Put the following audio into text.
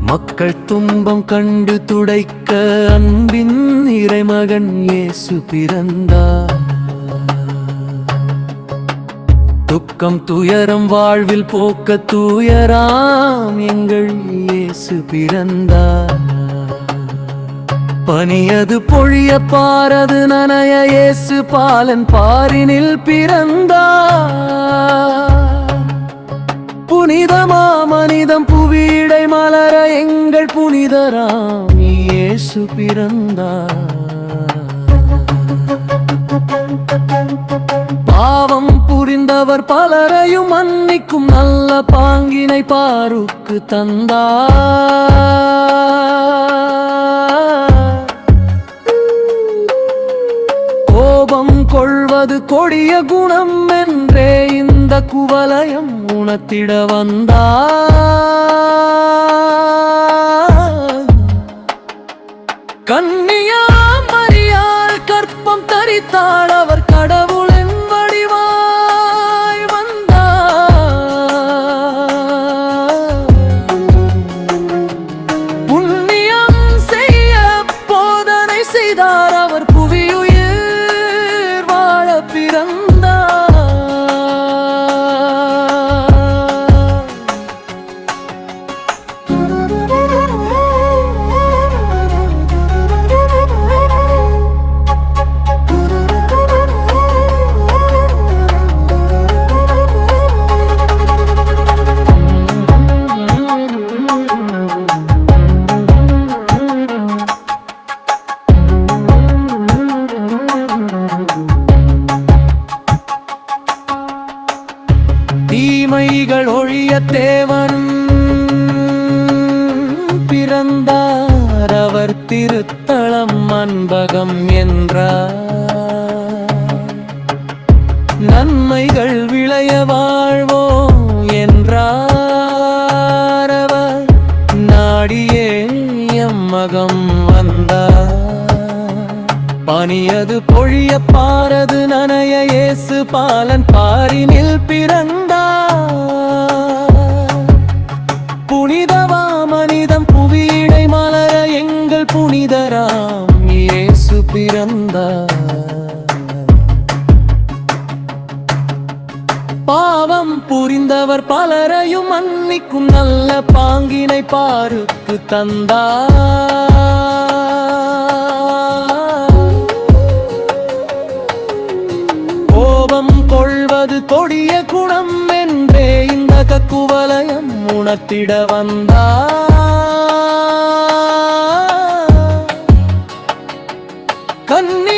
மக்கள் துன்பம் கண்டு துடைக்க அன்பின் இறைமகன் இயேசு பிறந்தார். துக்கம் துயரம் வாழ்வில் போக்க தூயராம் எங்கள் இயேசு பிறந்தார். பனியது பொழிய பாரது நனைய இயேசு பாலன் பாரினில் பிறந்தார். புனிதமா மனிதம் புவியடை மலர எங்கள் புனிதராம் இயேசு பிறந்தார். பாவம் புரிந்தவர் பலரையும் மன்னிக்கும் நல்ல பாங்கினை பாருக்கு தந்தார். கோபம் கொள்வது கொடிய குணம் என்றே இந்த குவலயம் உணத்திட வந்தா. கண்ணியா மரியாள் கற்பம் தரித்தாள தேவனும் பிறந்தார் அவர் திருத்தலம் அன்பகம் என்றார். நன்மைகள் விளைய வாழ்வோம் என்றார் அவர். நாடியே எம்மகம் வந்தார். பனியது பொழிய பாரது நனைய இயேசு பாலன் பாரினில் பிறந்தார் பாவம் புரிந்தவர் பலரையும் மன்னிக்கும் நல்ல பாங்கினை பாருக்கு தந்தா. கோபம் கொள்வது கொடிய குணம் என்றே இந்த கக்குவலயம் உணர்த்திட வந்தா. கண்ணி